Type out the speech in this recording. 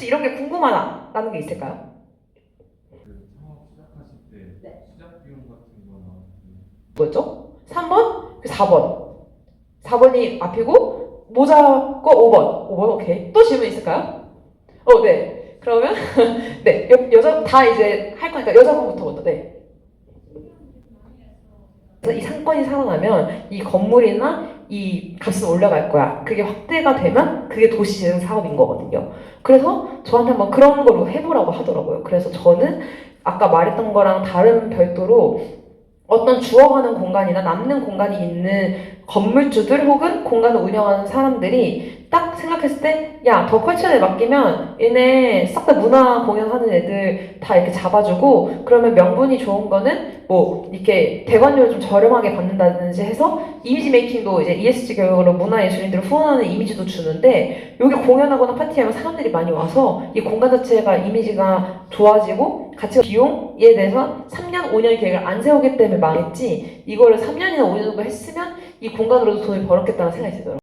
혹시 이런 게 궁금하다라는 게 있을까요? 그 창업 시작하실 때 네. 시작 비용 같은 거나 뭐였죠? 3번? 그 4번. 4번이 앞이고 모자 거 5번. 5번 오케이. 또 질문 있을까요? 어, 네. 그러면 네. 여, 여자 다 이제 할 거니까 여자분부터 먼저. 네. 그래서 이 상권이 살아나면 이 건물이나 이 값은 올라갈 거야. 그게 확대가 되면 그게 도시재생 사업인 거거든요. 그래서 저한테 한번 그런 거로 해보라고 하더라고요. 그래서 저는 아까 말했던 거랑 다른 별도로 어떤 주어가는 공간이나 남는 공간이 있는 건물주들 혹은 공간을 운영하는 사람들이 딱 생각했을 때, 야, 더 컬처에 맡기면 얘네 싹 다 문화 공연하는 애들 다 이렇게 잡아주고, 그러면 명분이 좋은 거는 뭐, 이렇게 대관료를 좀 저렴하게 받는다든지 해서 이미지 메이킹도 이제 ESG 교육으로 문화예술인들을 후원하는 이미지도 주는데, 여기 공연하거나 파티하면 사람들이 많이 와서 이 공간 자체가 이미지가 좋아지고, 같이 비용에 대해서 3년, 5년 계획을 안 세우기 때문에 망했지, 이거를 3년이나 5년 정도 했으면 이 공간으로도 돈을 벌었겠다는 생각이 들더라고요.